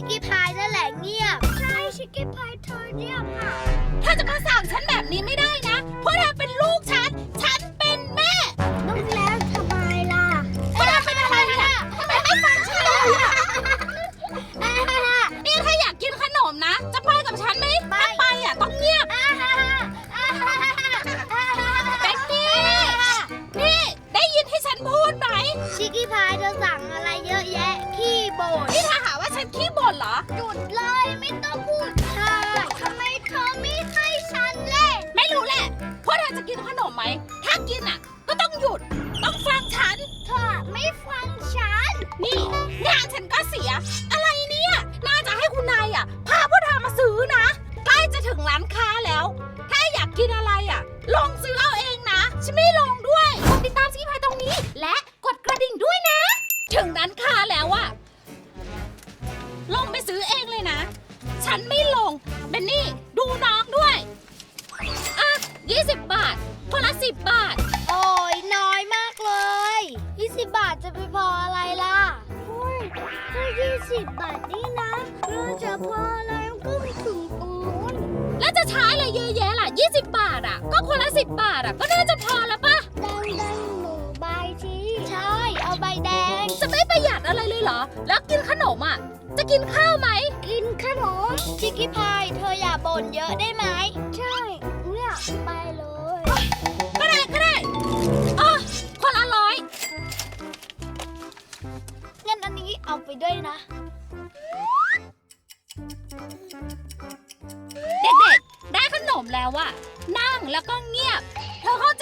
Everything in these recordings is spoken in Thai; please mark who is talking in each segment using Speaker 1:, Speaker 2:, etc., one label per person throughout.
Speaker 1: ชิคกี้พายนั่นแหละเงีย
Speaker 2: บ ใช่ชิคกี้พาย ดเหรอ หยุดเลยไม่
Speaker 1: ต้องพูดค่ะทำไมเธอไม่ให้ฉันเล่น ไม่รู้แหละพวกเธอจะ
Speaker 2: กินขนมไหม ถ้ากินอะ สิบบาทนี่นะเราจะพอแล้วก็ไม่ถึงปูน
Speaker 1: แล้วจะใช้อะไรเยอะแยะล่ะ 20 บาทอะ ก็คนละ 10 บาทอะ ก็น่าจะพอแล้วปะ
Speaker 2: ดังดังหมูใบชี้ ใช่ เอาใบแดง
Speaker 1: จะไม่ประหยัดอะไรเลยเหรอ แล้วกินขนมอะ จะกินข้าวไหม
Speaker 2: กินขนมชิคกี้พายเธออย่าบ่นเยอะได้ไหม ใช่ เนี่ยไปเลย
Speaker 1: ก็ได้ก็ได้อ๋อคนละร้อย
Speaker 2: งั้นอันนี้เอาไปด้วยนะ
Speaker 1: แล้วว่านั่งแล้วก็เงียบ เธอเข้า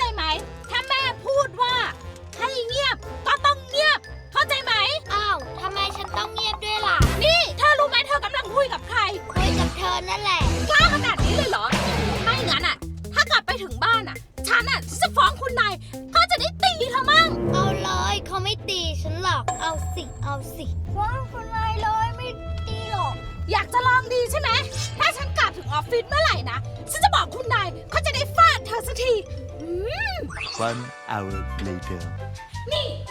Speaker 3: One hour later.
Speaker 1: Me!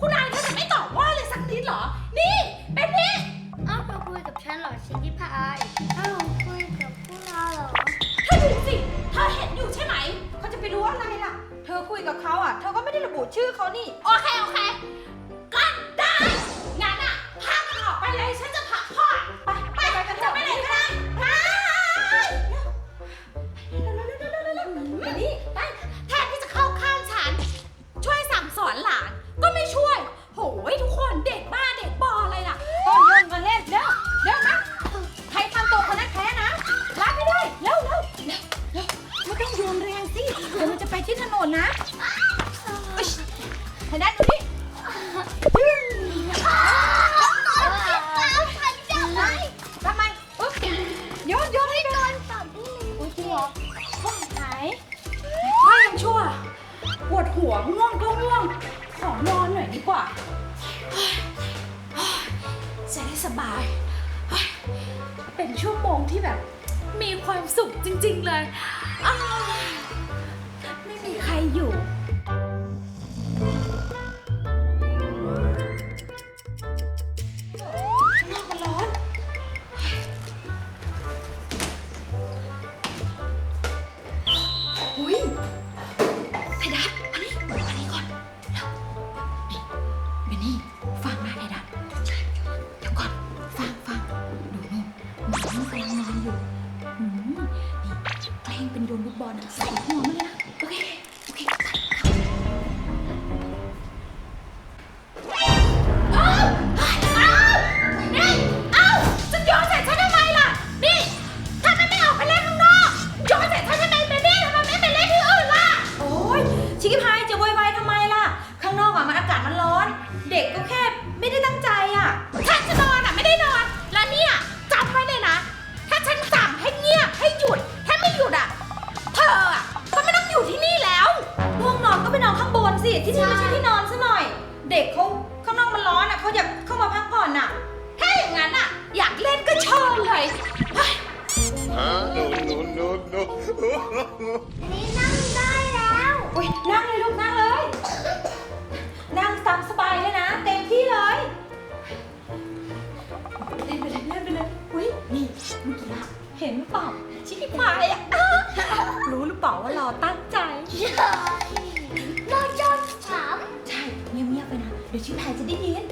Speaker 1: คุณอานเธ
Speaker 4: อจะไม่
Speaker 1: ตอบว่าเลยสักนิดเหรอ นี่ เป็นนี่
Speaker 2: อ้าวเธคุยกับฉันเหรอชิคกี้พายอ้าวคุยกับคุณอาเหรอ
Speaker 1: เธอดูสิ เธอเห็นอยู่ใช่ไหม
Speaker 4: เขาจะไปรู้อะไรล่ะ เธอคุยกับเขาอะ เธอก็ไม่ได้ระบุชื่อเขานี่
Speaker 1: อยู่ นอกร้อน อุ้
Speaker 4: ยไอ้ดับ
Speaker 1: มานี่มานี่ก่อนเร็วปนี่ฟังนะไอ้ดับเดี๋ยวก่อนฟังฟังดูนู่นมันกำลังนอนอยู่นี่แกล้งเป็นโยนลูกบอลอะใส่หัว นนี้นั่งได้แล้วอุ้ยนั่งเลยลูกนั่งเลย นั่งสับ
Speaker 4: สบายเลยนะ เต็
Speaker 1: มที่เลยเล่นไปเลยเล่นไปเลยอุ้ยนี่เมื่อกี้เห็น
Speaker 4: หรืเปล่าชิคกี้พายอะรู้หรือเปล่าว่ารอตั้งใจ เราจะ
Speaker 1: ถามใช่เงีย
Speaker 2: บๆไป
Speaker 4: นะ เดี๋ยวชิคกี้พายจะได้ยิน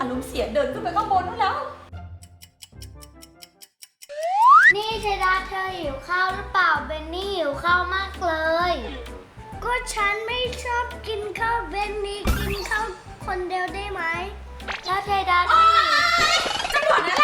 Speaker 4: อารมณ์เสียเดินขึ้นไปข้างบนแล้ว
Speaker 2: อหิวข้าวหรือเปล่าเบนนี่หิวข้าวมากเลย ก็ฉันไม่ชอบกินข้าวเบนนี่กินข้าวคนเดียวได้ไหมแล้วเทดา
Speaker 1: โอ๊ยจะบ่นอะนั้นแหละ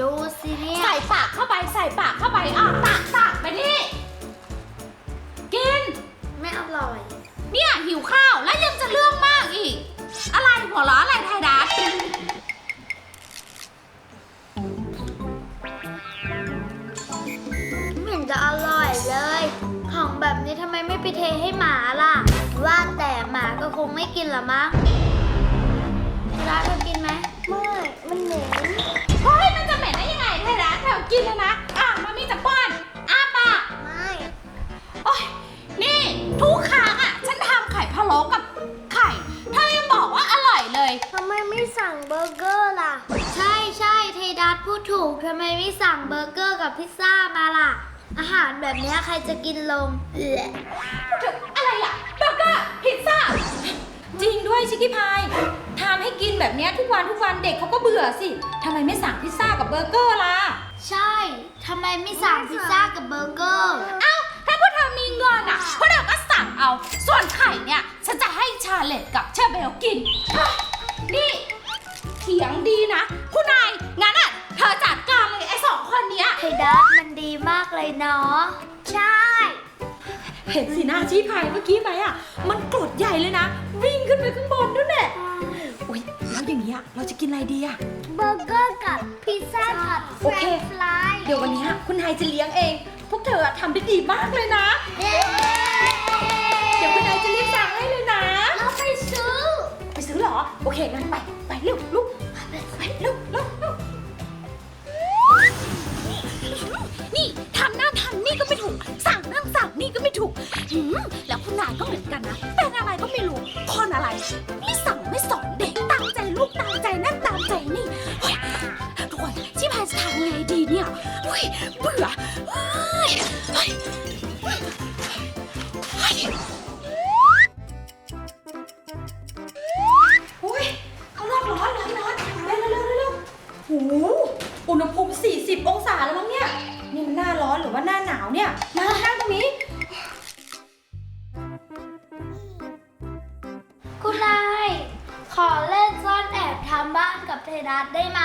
Speaker 1: ดู
Speaker 2: สิเนี่ย
Speaker 1: ใส่ปากเข้าไปใส่ปากเข้าไปอะตักตักไปนี่กิน
Speaker 2: ไม่อร่อย
Speaker 1: เนี่ยหิวข้าวแล้วยังจะเรื่องมากอีก อะไรหัวล้ออะไรไทยดัส
Speaker 2: ไม่เห็นจะอร่อยเลย ของแบบนี้ทำไมไม่ไปเทให้หมาล่ะ ว่าแต่หมาก็คงไม่กินหรอมั้งร้านเธอกินไหมไม่ มันเหม็น
Speaker 1: กินแล้วนะ อะมามีจะป้อนอ้าปาก
Speaker 2: ไม่
Speaker 1: โอ๊ยนี่ทุกครั้งอะ ฉันทำไข่พะโล้กับไข่เธอยังบอกว่าอร่อยเลย
Speaker 2: ทำไมไม่สั่งเบอร์เกอร์ล่ะ ใช่ใช่เทดัสพูดถูกทำไมไม่สั่งเบอร์เกอร์กับพิซซ่ามาล่ะ อาหารแบบเนี้ยใครจะกินลงเอือ
Speaker 1: อะไรอะเบอร์เกอร์พิซซ่า
Speaker 4: จริงด้วยชิคกี้พายทำให้กินแบบเนี้ยทุกวันทุกวันเด็กเขาก็เบื่อสิทำไมไม่สั่งพิซซ่ากับเบอร์เกอร์ล่ะ
Speaker 2: ใช่ ทำไมไม่สั่งพิซซ่ากับเบอร์เกอร์
Speaker 1: เอ้า ถ้าพวกเธอมีเงินอะ พวกเธอก็สั่งเอา ส่วนไข่เนี่ย ฉันจะให้ชาเลตกับเชอร์เบลกินนี่เถียงดีนะ คุณนาย งั้นอะ เธอจัดการเลยไอ้สองคนเนี้ย
Speaker 2: ไทดัสมันดีมากเลยเนาะ ใช่
Speaker 4: เห็นสีหน้าชี้พายเมื่อกี้ คุณนายจะเลี้ยงเอง พวกเธอทำได้ดีมากเลยนะ
Speaker 2: เย้
Speaker 4: เดี๋ยวคุณนายจะรีบสั่งให้เลยนะ
Speaker 2: เราไปซื้อ
Speaker 4: ไปซื้อเหรอ โอเคงั้นไป ไปเร็วลุกไปเร็วเร็วเร็ว
Speaker 1: นี่ทำนั่นทำนี่ก็ไม่ถูก สั่งนั่นสั่งนี่ก็ไม่ถูกหืมแล้วคุณนายก็เหมือนกันนะ เป็นอะไรก็ไม่รู้คนอะไร ไม่สั่งไม่สอนเด็กตามใจลูก เฮ้ยเบื่อเฮ้ยเฮ้ยเฮ้ย
Speaker 4: อุ้ยข้างนอกร้อนร้อนร้อนเร็วเร็วเร็วเร็วโอ้โหอุณหภูมิ 40 องศาแล้วมั้งเนี่ย นี่มันหน้าร้อนหรือว่าหน้าหนาวเนี่ยมานั่งตรงนี้
Speaker 2: คุณนาย ขอเล่นซ่อนแอบทำบ้านกับเทดัสได้ไหม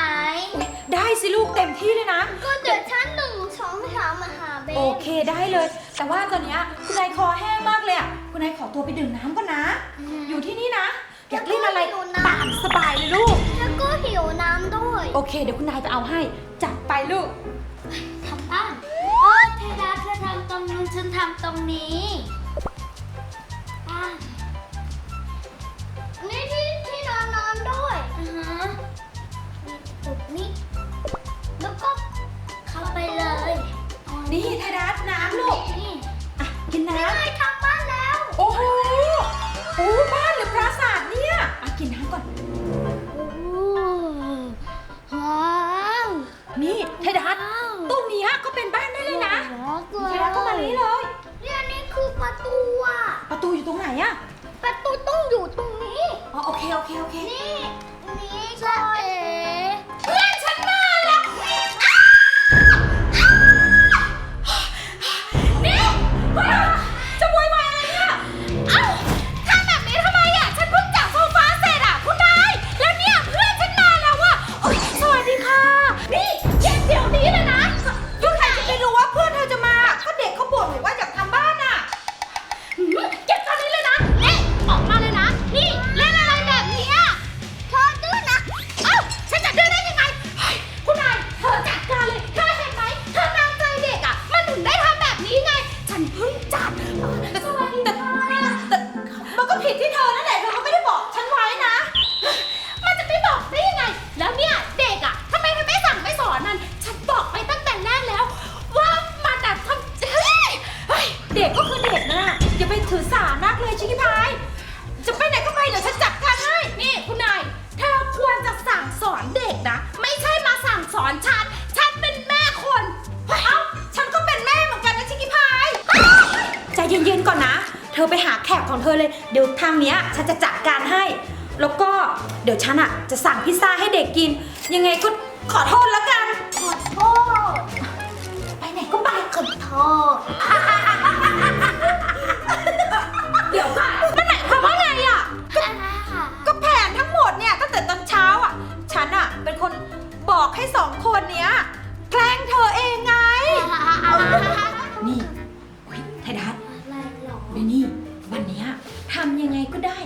Speaker 4: อุ๊ย ได้สิลูกเต็มที่เลยนะ
Speaker 2: ก็เดี๋ยวชั้นหนึ่งสองสามมาหาเบน
Speaker 4: โอเคได้เลย แต่ว่าตอนเนี้ยคุณนายคอแห้งมากเลยอะคุณนายขอตัวไปดื่มน้ำก่อนนะอยู่ที่นี่นะ อยากเล่นอะไรตามสบายเลยลูก
Speaker 2: แล้วก็หิวน้ำด้วย
Speaker 4: โอเค เดี๋ยวคุณนายจะเอาให้ จัดไปลูก
Speaker 2: ทำบ้านเออเทดัสเธอทำตรงนู้นฉันทำตรงนี้อะนี่ที่ที่นอนนอนด้วยอือฮะนี่ปุบนี่แล้วก็เข้า ไปเลยอ๋อ
Speaker 4: นี่ไทยรัฐน้ำลูก
Speaker 2: นี่
Speaker 4: อะกินน้
Speaker 2: นี่ไงทำบ้านแล้วำ
Speaker 4: โอ้โหโอ้บ้านหรือปราสาทเนี่ยอะกินน้ำก่อน
Speaker 2: โอ้ว้าว
Speaker 4: นี่ไทยรัฐตรงเนี้ยก็เป็นบ้านได้เลยนะ
Speaker 2: ว้าว
Speaker 4: ไทยรัฐก็มานี้เลย
Speaker 2: เนี่ยนี่คือประตูอะ
Speaker 4: ประตูอยู่ตรงไหนอะ เด็กก็คือเด็
Speaker 2: กนะอ
Speaker 1: ย่าไปถือสามากเลยชิคกี้พาย จะไปไหนก็ไปเดี๋ยวฉันจัดการให้ นี่คุณนายเธอควรจะสั่งสอนเด็กนะ
Speaker 4: ไม่ใช่มาสั่งสอนฉัน ฉันเป็นแม่คนเอ้าฉันก็เป็น
Speaker 1: แม่เหมือนกันนะชิคกี้พายใจเย็นๆก่อนนะ เธ
Speaker 4: อไปหาแขกของเธอเลย เดี๋ยวทางเนี้ยฉันจะจัดการให้ แล้วก็เดี๋ยวฉันอะจะสั่งพิซซ่าให้เด็กกิน ยังไงก็ขอโทษแล้วกัน
Speaker 2: ขอโทษ
Speaker 4: ไปไหนก็ไป
Speaker 2: ขอโทษ
Speaker 4: ดี๋ยวก่อนมันหมายความว่าไงอะก็แผนทั้งหมดเนี่ยตั้งแต่ตอนเช้าอะ ฉันอะเป็นคนบอกให้สองคนเนี้ยแกล้งเธอเองไง นี่เฮ้ยไทดัส
Speaker 2: อะไรหรอ
Speaker 4: เบนี่วันเนี้ยทำยังไงก็ได้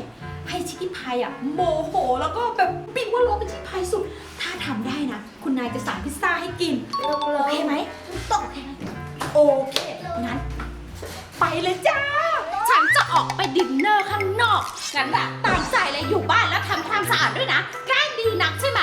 Speaker 4: ให้ชิคกี้พายอะโมโห แล้วก็แบบปิวว่าโลเป็นชิคกี้พายสุด ถ้าทำได้นะ คุณนายจะสั่งพิซซ่าให้กิน โอเคไหมโอเคไหมโอเค งั้น ไปเลยจ้า
Speaker 1: ฉันจะ ออกไปดินเนอร์ข้างนอกงั้นแบบตามใจเลยอยู่บ้านแล้วทำความสะอาดด้วยนะแกล้งดีนักใช่ไหม